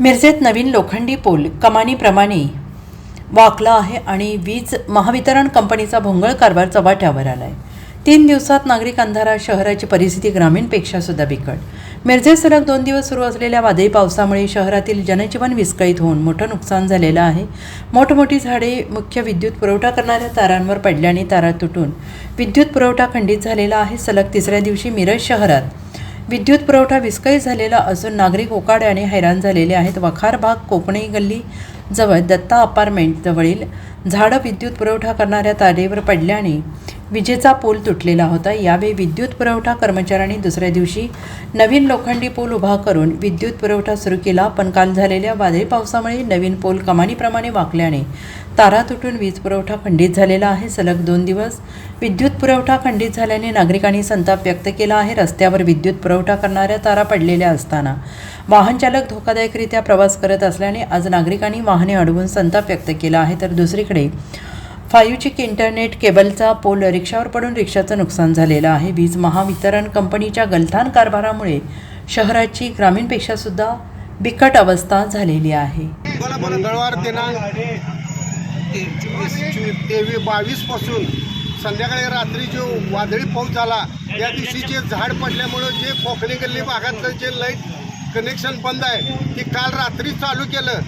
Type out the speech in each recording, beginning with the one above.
मिरजेत नवीन लोखंडी पूल कमानीप्रमाणे वाकला आहे आणि वीज महावितरण कंपनीचा भोंगळ कारभार चव्हाट्यावर आहे तीन दिवसात नागरिक अंधारात शहराची परिस्थिती ग्रामीणपेक्षा सुद्धा बिकट. मिरजेत सलग दोन दिवस सुरू असलेल्या वादळी पावसामुळे शहरातील जनजीवन विस्कळीत होऊन मोठं नुकसान झालेलं आहे. मोठमोठी झाडे मुख्य विद्युत पुरवठा करणाऱ्या तारांवर पडल्याने तारा तुटून विद्युत पुरवठा खंडित झालेला आहे. सलग तिसऱ्या दिवशी मिरज शहरात विद्युत पुरवठा विस्कळीत झालेला असून नागरिक ओकाड्याने हैराण झालेले आहेत. वखार भाग कोकणी गल्ली जवळ दत्ता अपार्टमेंट जवळील झाडं विद्युत पुरवठा करणाऱ्या तारेवर पडल्याने विजेचा पूल तुटलेला होता. यावेळी विद्युत पुरवठा कर्मचाऱ्यांनी दुसऱ्या दिवशी नवीन लोखंडी पूल उभा करून विद्युत पुरवठा सुरू केला. पण काल झालेल्या वादळी पावसामुळे नवीन पूल कमानीप्रमाणे वाकल्याने तारा तुटून वीज पुरवठा खंडित झालेला आहे. सलग दोन दिवस विद्युत पुरवठा खंडित झाल्याने नागरिकांनी संताप व्यक्त केला आहे. रस्त्यावर विद्युत पुरवठा करणाऱ्या तारा पडलेल्या असताना वाहनचालक धोकादायकरित्या प्रवास करत असल्याने आज नागरिकांनी वाहने अडवून संताप व्यक्त केला आहे. तर दुसरीकडे फायूचिक इंटरनेट केबलचा पोल रिक्षावर पडून रिक्षाचं नुकसान झालेलं आहे. वीज महावितरण कंपनीच्या गलथान कारभारामुळे शहराची ग्रामीणपेक्षा सुद्धा बिकट अवस्था झालेली आहे. मंगळवार दिनांक तेवीस बावीसपासून संध्याकाळी रात्री जो वादळी पाऊस झाला त्या दिवशी जे झाड पडल्यामुळं जे कोकणी गल्ली भागातलं जे लाइट कनेक्शन बंद आहे ते काल रात्री चालू केलं.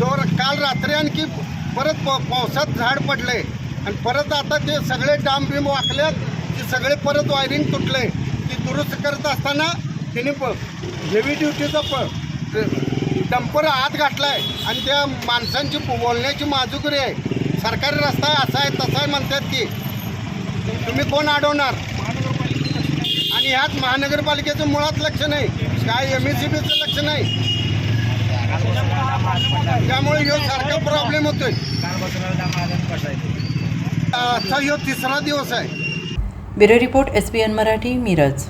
तर काल रात्री आणखी परत प पावसात झाड पडलंय. आणि परत आता ते सगळे डाम बिम वाकल्यात ते सगळे परत वायरिंग तुटलंय. ती दुरुस्त करत असताना त्याने प हेवी ड्युटीचा प डंपर आत घातलाय. आणि त्या माणसांची बोलण्याची माजुकरी आहे. सरकारी रस्ता आहे असा आहे तसा आहे म्हणतात की तुम्ही कोण अडवणार? आणि ह्यात महानगरपालिकेचं मुळात लक्ष नाही. काय एम ई सी बीचं लक्ष नाही. त्यामुळे ह्यो सारखा प्रॉब्लेम होतोय. आता ह्यो तिसरा दिवस आहे. Bureau report S P N Marathi Miraj.